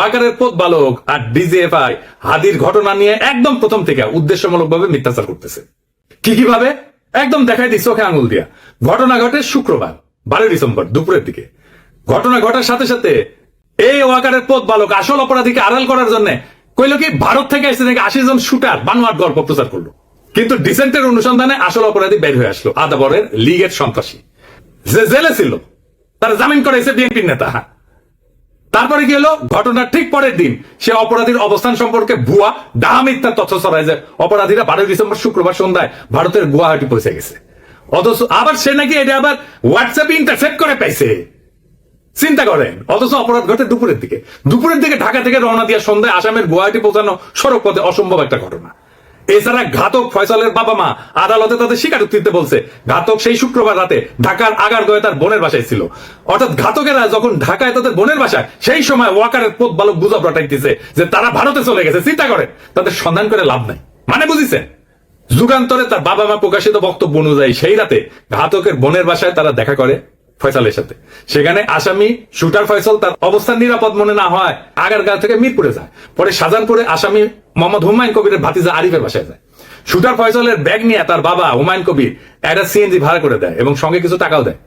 ওয়াকারের পথ বালক আর ডিজিএফআই হাদির ঘটনা নিয়ে একদম প্রথম থেকে উদ্দেশ্যমূলকভাবে মিথ্যাচার করতেছে। কি কীভাবে একদম দেখাই দিই চোখে আঙুল দিয়া। ঘটনা ঘটে শুক্রবার, বারোই ডিসেম্বর, দুপুরের দিকে। ঘটনা ঘটার সাথে সাথে এই ওয়াকারের পথ বালক আসল অপরাধীকে আড়াল করার জন্য কইল কি, ভারত থেকে আসছে নাকি আশি জন শুটার বানোয়ার গল্প প্রচার করল। কিন্তু ডিসেন্টের অনুসন্ধানে আসল অপরাধী বের হয়ে আসলো, আদাবরের লীগের সন্ত্রাসী। যে জেলে ছিল, তারা জামিন করাইছে বিএনপির নেতা। তারপরে কি হলো? ঘটনার ঠিক পরের দিন সে অপরাধীর অবস্থান সম্পর্কে ভুয়া ডাহা মিথ্যা তথ্য ছড়ায় যে অপরাধীরা বারোই ডিসেম্বর শুক্রবার সন্ধ্যায় ভারতের গুয়াহাটি পৌঁছে গেছে। অথচ আবার সে নাকি এটা আবার হোয়াটসঅ্যাপে ইন্টারসেপ্ট করে পাইছে। চিন্তা করেন, অথচ অপরাধ ঘটে দুপুরের দিকে। দুপুরের দিকে ঢাকা থেকে রওনা দিয়া সন্ধ্যায় আসামের গুয়াহাটি পৌঁছানো সড়ক পথে অসম্ভব একটা ঘটনা। এছাড়া ঘাতক ফয়সালের বাবা মা আদালতে তাদের স্বীকারোক্তি দিতে বলছে, ঘাতক সেই শুক্রবার রাতে ঢাকার আগার গয়ে তার বোনের বাসায় ছিল। অর্থাৎ ঘাতকেরা যখন ঢাকায় তাদের বোনের বাসায়, সেই সময় ওয়াকারের পথ বালক গুজব রটাইতেছে যে তারা ভারতে চলে গেছে, চিন্তা করে তাদের সন্ধান করে লাভ নাই। মানে বুঝিছেন? যুগান্তরে তার বাবা মা প্রকাশিত বক্তব্য অনুযায়ী সেই রাতে ঘাতকের বোনের বাসায় তারা দেখা করে ফয়সালের সাথে। সেখানে আসামি শুটার ফয়সল তার অবস্থান নিরাপদ মনে না হয়, আগারগাঁও থেকে মিরপুরে যায়। পরে শাহজাহানপুরে আসামি মোহাম্মদ হুমায়ুন কবিরের ভাতিজা আরিফের বাসায় যায়। শুটার ফয়সলের ব্যাগ নিয়ে তার বাবা হুমায়ুন কবির একটা সিএনজি ভাড়া করে দেয় এবং সঙ্গে কিছু টাকাও দেয়।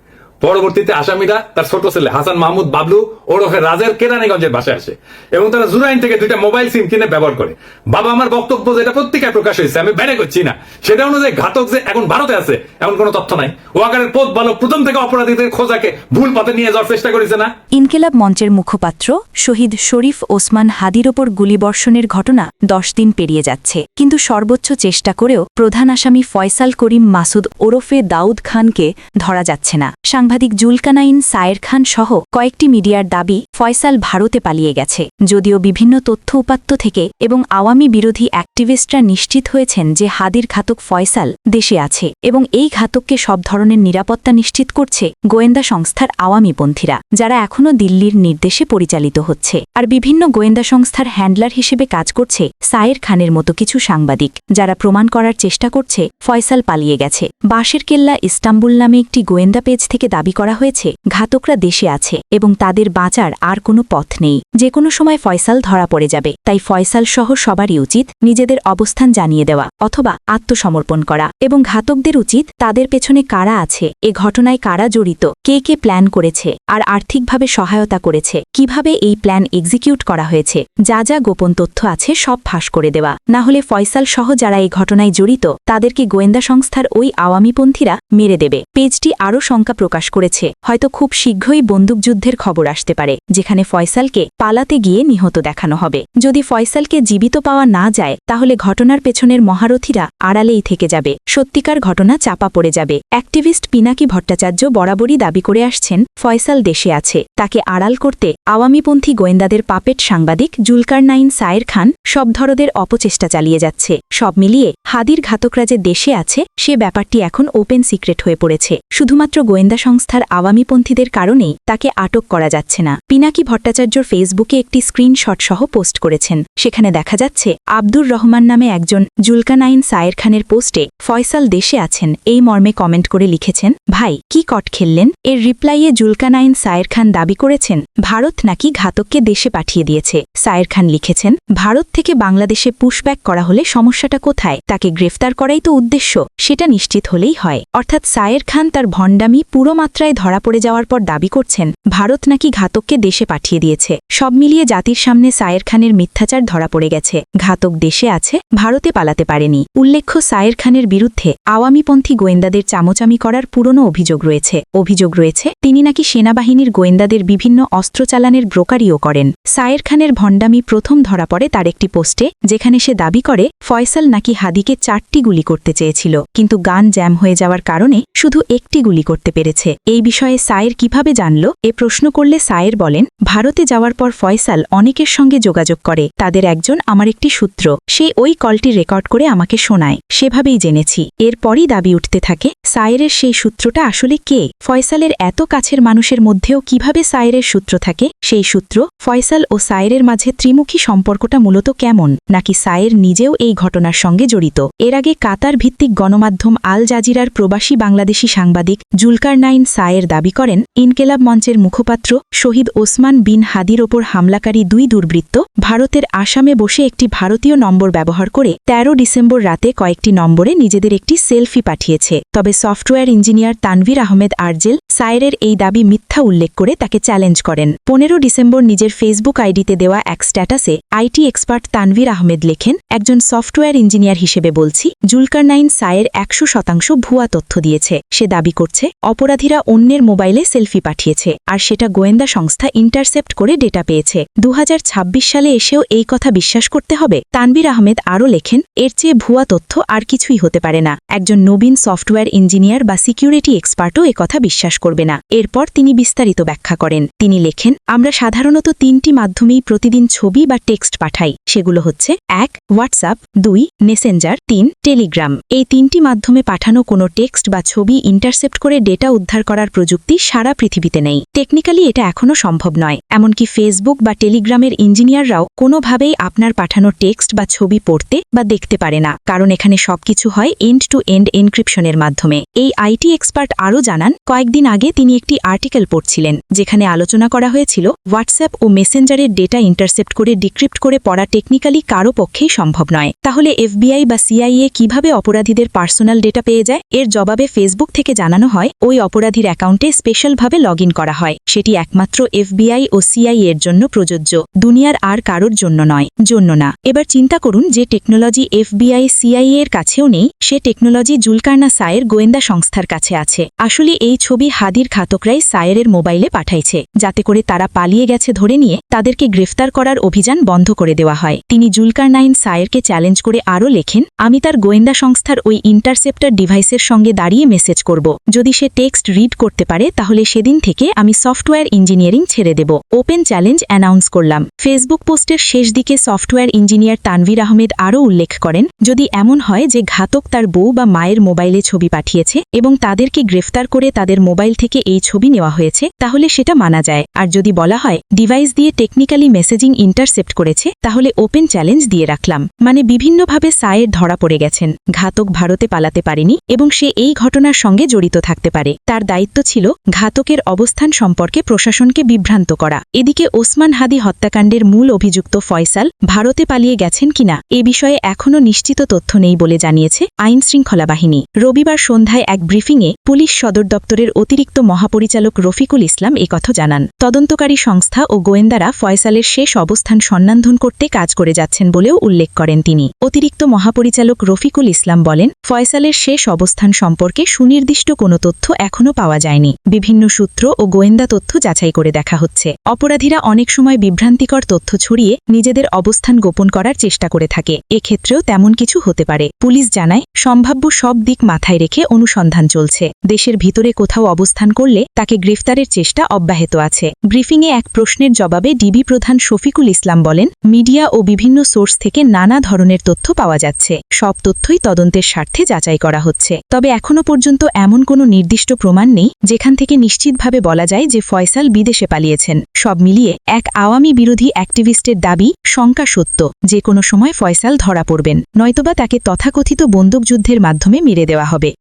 পরবর্তীতে আসামিরা তার ছোট ছেলে হাসান মাহমুদ বাবলু ওরফে রাজের কেরানীগঞ্জের বাসায় আসে এবং তারা জুরাইন থেকে দুইটা মোবাইল সিম কিনে ব্যবহার করে। বাবা আমার বক্তব্য যেটা পত্রিকায় প্রকাশ হয়েছে, আমি বেড়ে করছি না। সেটা অনুযায়ী ঘাতক যে এখন ভারতে আছে, এমন কোনো তথ্য নাই। ওয়াকারের পথ বালক প্রথম থেকে অপরাধীদের খোঁজাকে ভুল পথে নিয়ে যাওয়ার চেষ্টা করেছে না। ইনকেলাব মঞ্চের মুখপাত্র শহীদ শরীফ ওসমান হাদির ওপর গুলিবর্ষণের ঘটনা দশ দিন পেরিয়ে যাচ্ছে। কিন্তু সর্বোচ্চ চেষ্টা করেও প্রধান আসামি ফয়সাল করিম মাসুদ ওরফে দাউদ খানকে ধরা যাচ্ছে না। সাংবাদিক জুলকানাইন সায়ের খান সহ কয়েকটি মিডিয়ার দাবি ফয়সাল ভারতে পালিয়ে গেছে। যদিও বিভিন্ন তথ্য উপাত্ত থেকে এবং আওয়ামী বিরোধী অ্যাক্টিভিস্টরা নিশ্চিত হয়েছেন যে হাদির ঘাতক ফয়সাল দেশে আছে এবং এই ঘাতককে সব ধরনের নিরাপত্তা নিশ্চিত করছে গোয়েন্দা সংস্থার আওয়ামীপন্থীরা, যারা এখনও দিল্লির নির্দেশে পরিচালিত হচ্ছে। আর বিভিন্ন গোয়েন্দা সংস্থার হ্যান্ডলার হিসেবে কাজ করছে সায়ের খানের মতো কিছু সাংবাদিক, যারা প্রমাণ করার চেষ্টা করছে ফয়সাল পালিয়ে গেছে। বাঁশের কেল্লা ইস্তাম্বুল নামে একটি গোয়েন্দা পেজ থেকে দাবি করা হয়েছে, ঘাতকরা দেশে আছে এবং তাদের বাঁচার আর কোনো পথ নেই। যে কোনো সময় ফয়সাল ধরা পড়ে যাবে, তাই ফয়সাল সহ সবারই উচিত নিজেদের অবস্থান জানিয়ে দেওয়া অথবা আত্মসমর্পণ করা এবং ঘাতকদের উচিত তাদের পেছনে কারা আছে, এ ঘটনায় কারা জড়িত, কে কে প্ল্যান করেছে, আর আর্থিকভাবে সহায়তা করেছে, কীভাবে এই প্ল্যান এক্সিকিউট করা হয়েছে, যা যা গোপন তথ্য আছে সব ফাঁস করে দেওয়া। না হলে ফয়সাল সহ যারা এই ঘটনায় জড়িত, তাদেরকে গোয়েন্দা সংস্থার ওই আওয়ামীপন্থীরা মেরে দেবে। পেজটি আরও শঙ্কা প্রকাশ করেছে। হয়তো খুব শীঘ্রই বন্দুকযুদ্ধের খবর আসতে পারে, যেখানে ফয়সালকে পালাতে গিয়ে নিহত দেখানো হবে। যদি ফয়সালকে জীবিত পাওয়া না যায়, তাহলে ঘটনার পেছনের মহারথীরা আড়ালেই থেকে যাবে। সত্যিকার ঘটনা চাপা পড়ে যাবে। অ্যাক্টিভিস্ট পিনাকি ভট্টাচার্য বরাবরই দাবি করে আসছেন, ফয়সাল দেশে আছে। তাকে আড়াল করতে আওয়ামীপন্থী গোয়েন্দাদের পাপেট সাংবাদিক জুলকার নাইন সায়ের খান সব ধরনের অপচেষ্টা চালিয়ে যাচ্ছে। সব মিলিয়ে হাদির ঘাতকরা যে দেশে আছে, সে ব্যাপারটি এখন ওপেন সিক্রেট হয়ে পড়েছে। শুধুমাত্র গোয়েন্দা সংস্থার আওয়ামীপন্থীদের কারণেই তাকে আটক করা যাচ্ছে না। পিনাকি ভট্টাচার্যর ফেসবুকে একটি স্ক্রিনশট সহ পোস্ট করেছেন। সেখানে দেখা যাচ্ছে, আব্দুর রহমান নামে একজন জুলকানাইন সায়ের খানের পোস্টে ফয়সাল দেশে আছেন। এই মর্মে কমেন্ট করে লিখেছেন, ভাই, কি কট খেললেন? এর রিপ্লাইয়ে জুলকানাইন সায়ের খান দাবি করেছেন, ভারত নাকি ঘাতককে দেশে পাঠিয়ে দিয়েছে। সায়ের খান লিখেছেন, ভারত থেকে বাংলাদেশে পুশব্যাক করা হলে সমস্যাটা কোথায়? তাকে গ্রেফতার করাই তো উদ্দেশ্য, সেটা নিশ্চিত হলেই হয়। অর্থাৎ সায়ের খান তার ভণ্ডামি পুরো মাত্রায় ধরা পড়ে যাওয়ার পর দাবি করছেন, ভারত নাকি ঘাতককে দেশে পাঠিয়ে দিয়েছে। সব মিলিয়ে জাতির সামনে সায়ের খানের মিথ্যাচার ধরা পড়ে গেছে। ঘাতক দেশে আছে, ভারতে পালাতে পারেনি। উল্লেখ্য, সায়ের খানের বিরুদ্ধে আওয়ামীপন্থী গোয়েন্দাদের চামচামি করার পুরনো অভিযোগ রয়েছে। অভিযোগ রয়েছে, তিনি নাকি সেনাবাহিনীর গোয়েন্দাদের বিভিন্ন অস্ত্র চালানের ব্রোকারিও করেন। সায়ের খানের ভণ্ডামি প্রথম ধরা পড়ে তার একটি পোস্টে, যেখানে সে দাবি করে, ফয়সাল নাকি হাদিকে চারটি গুলি করতে চেয়েছিল। কিন্তু গান জ্যাম হয়ে যাওয়ার কারণে শুধু একটি গুলি করতে পেরেছে। এই বিষয়ে সায়ের কীভাবে জানল? এ প্রশ্ন করলে সায়ের বলেন, ভারতে যাওয়ার পর ফয়সাল অনেকের সঙ্গে যোগাযোগ করে। তাদের একজন আমার একটি সূত্র। সে ওই কলটি রেকর্ড করে আমাকে শোনায়। সেভাবেই জেনেছি। এরপরই দাবি উঠতে থাকে সায়েরের সেই সূত্রটা আসলে কে? ফয়সালের এত কাছের মানুষের মধ্যেও কীভাবে সায়েরের সূত্র থাকে? সেই সূত্র, ফয়সাল ও সায়েরের মাঝে ত্রিমুখী সম্পর্কটা মূলত কেমন? নাকি সায়ের নিজেও এই ঘটনার সঙ্গে জড়িত? এর আগে কাতার ভিত্তিক গণমাধ্যম আল জাজিরার প্রবাসী বাংলাদেশি সাংবাদিক জুলকার নাইন সায়ের দাবি করেন, ইনকেলাব মঞ্চের মুখপাত্র শহীদ ওসমান বিন হাদির ওপর হামলাকারী দুই দুর্বৃত্ত ভারতের আসামে বসে একটি ভারতীয় নম্বর ব্যবহার করে ১৩ ডিসেম্বর রাতে কয়েকটি নম্বরে নিজেদের একটি সেলফি পাঠিয়েছে। তবে সফটওয়্যার ইঞ্জিনিয়ার তানভীর আহমেদ আরজেল সায়েরের এই দাবি মিথ্যা উল্লেখ করে তাকে চ্যালেঞ্জ করেন। পনেরো ডিসেম্বর নিজের ফেসবুক আইডিতে দেওয়া এক স্ট্যাটাসে আইটি এক্সপার্ট তানভীর আহমেদ লেখেন, একজন সফটওয়্যার ইঞ্জিনিয়ার হিসেবে বলছি, জুলকার নাইন সায়ের একশো শতাংশ ভুয়া তথ্য দিয়েছে। সে দাবি করছে, অপরাধীরা অন্যের মোবাইলে সেলফি পাঠিয়েছে, আর সেটা গোয়েন্দা সংস্থা ইন্টারসেপ্ট করে ডেটা পেয়েছে। দু হাজার ছাব্বিশ সালে এসেও এই কথা বিশ্বাস করতে হবে। তানভীর আহমেদ আরও লেখেন, এর চেয়ে ভুয়া তথ্য আর কিছুই হতে পারে না। একজন নবীন সফটওয়্যার ইঞ্জিনিয়ার বা সিকিউরিটি এক্সপার্টও কথা বিশ্বাস করবে না। এরপর তিনি বিস্তারিত ব্যাখ্যা করেন। তিনি লেখেন, আমরা সাধারণত তিনটি মাধ্যমেই প্রতিদিন ছবি বা টেক্সট পাঠাই। সেগুলো হচ্ছে, এক, হোয়াটসঅ্যাপ, দুই, মেসেঞ্জার, তিন, টেলিগ্রাম। এই তিনটি মাধ্যমে পাঠানো কোনো টেক্সট বা ছবি ইন্টারসেপ্ট করে ডেটা উদ্ধার করার প্রযুক্তি সারা পৃথিবীতে নেই। টেকনিক্যালি এটা এখনও সম্ভব নয়। এমনকি ফেসবুক বা টেলিগ্রামের ইঞ্জিনিয়াররাও কোনোভাবেই আপনার পাঠানো টেক্সট বা ছবি পড়তে বা দেখতে পারে না। কারণ এখানে সবকিছু হয় এন্ড টু এন্ড এনক্রিপশনের মাধ্যমে। এই আইটি এক্সপার্ট আরও জানান, কয়েকদিন আগে তিনি একটি আর্টিকেল পড়ছিলেন, যেখানে আলোচনা করা হয়েছিল, হোয়াটসঅ্যাপ ও মেসেঞ্জারের ডেটা ইন্টারসেপ্ট করে ডিক্রিপ্ট করে পড়া টেকনিক্যালি কারও পক্ষেই সম্ভব নয়। তাহলে এফবিআই বা সিআইএ কীভাবে অপরাধীদের পার্সোনাল ডেটা পেয়ে যায়? এর জবাবে ফেসবুক থেকে জানানো হয়, ওই অপরাধীর অ্যাকাউন্টে স্পেশালভাবে লগ করা হয়। সেটি একমাত্র এফবিআই ও সিআইএ এর জন্য প্রযোজ্য। দুনিয়ার আর কারোর জন্য নয়, জন্য না। এবার চিন্তা করুন যে টেকনোলজি এফবিআই, সিআইএ এর কাছেও নেই, সে টেকনোলজি জুলকারনা সায়ের গোয়েন্দা সংস্থার কাছে আছে। আসলে এই ছবি হাদির ঘাতকরাই সায়েরের মোবাইলে পাঠাইছে, যাতে করে তারা পালিয়ে গেছে ধরে নিয়ে তাদেরকে গ্রেফতার করার অভিযান বন্ধ করে দেওয়া হয়। তিনি জুলকার নাইন সায়েরকে চ্যালেঞ্জ করে আরও লেখেন আমি তার গোয়েন্দা সংস্থার ওই ইন্টারসেপ্টার ডিভাইসের সঙ্গে দাঁড়িয়ে মেসেজ করব। যদি সে টেক্সট রিড করতে পারে, তাহলে সেদিন থেকে আমি সফটওয়্যার ইঞ্জিনিয়ারিং ছেড়ে দেব। ওপেন চ্যালেঞ্জ অ্যানাউন্স করলাম। ফেসবুক পোস্টের শেষ দিকে সফটওয়্যার ইঞ্জিনিয়ার তানভীর আহমেদ আরও উল্লেখ করেন, যদি এমন হয় যে ঘাতক তার বউ বা মায়ের মোবাইলে ছবি পাঠিয়েছে এবং তাদেরকে গ্রেফতার করে তাদের মোবাইল থেকে এই ছবি নেওয়া হয়েছে, তাহলে সেটা মানা যায়। আর যদি বলা হয়, ডিভাইস দিয়ে টেকনিক্যালি মেসেজিং ইন্টারসেপ্ট করেছে, তাহলে ওপেন চ্যালেঞ্জ দিয়ে রাখলাম। মানে বিভিন্নভাবে সায়ের ধরা পড়ে গেছেন। ঘাতক ভারতে পালাতে পারেনি এবং সে এই ঘটনার সঙ্গে জড়িত থাকতে পারে। তার দায়িত্ব ছিল ঘাতকের অবস্থান সম্পর্কে প্রশাসনকে বিভ্রান্ত করা। এদিকে ওসমান হাদি হত্যাকাণ্ডের মূল অভিযুক্ত ফয়সাল ভারতে পালিয়ে গেছেন কিনা এ বিষয়ে এখনও নিশ্চিত তথ্য নেই বলে জানিয়েছে আইন শৃঙ্খলা বাহিনী। রবিবার সন্ধ্যায় এক ব্রিফিংয়ে পুলিশ সদর দপ্তরের অতিরিক্ত মহাপরিচালক রফিকুল ইসলাম একথা জানান। তদন্তকারী সংস্থা ও গোয়েন্দারা ফয়সালের শেষ অবস্থান সন্ধান করতে কাজ করে যাচ্ছেন বলেও উল্লেখ করেন তিনি। অতিরিক্ত মহাপরিচালক রফিকুল ইসলাম বলেন ফয়সালের শেষ অবস্থান সম্পর্কে সুনির্দিষ্ট কোনো তথ্য এখনও পাওয়া যায়নি। বিভিন্ন সূত্র ও গোয়েন্দা তথ্য যাচাই করে দেখা হচ্ছে। অপরাধীরা অনেক সময় বিভ্রান্তিকর তথ্য ছড়িয়ে নিজেদের অবস্থান গোপন করার চেষ্টা করে থাকে। এক্ষেত্রেও তেমন কিছু হতে পারে। পুলিশ জানায়, সম্ভাব্য সব দিক মাথায় রেখে অনুসন্ধান চলছে। দেশের ভিতরে কোথাও অবস্থান করলে তাকে গ্রেফতারের চেষ্টা অব্যাহত আছে। ব্রিফিংয়ে এক প্রশ্নের জবাবে ডিবি প্রধান শফিকুল ইসলাম বলেন, মিডিয়া ও বিভিন্ন সোর্স থেকে নানা ধরনের তথ্য পাওয়া যাচ্ছে। সব তথ্যই তদন্তের স্বার্থে যাচাই করা হচ্ছে। তবে এখনও পর্যন্ত এমন কোনো নির্দিষ্ট প্রমাণ নেই, যেখান থেকে নিশ্চিতভাবে বলা যায় যে ফয়সাল বিদেশে পালিয়েছেন। সব মিলিয়ে এক আওয়ামী বিরোধী অ্যাক্টিভিস্টের দাবি, শঙ্কা সত্য, যে কোনো সময় ফয়সাল ধরা পড়বেন, নয়তোবা তাকে তথাকথিত বন্দুকযুদ্ধের মাধ্যমে মেরে দেওয়া হবে।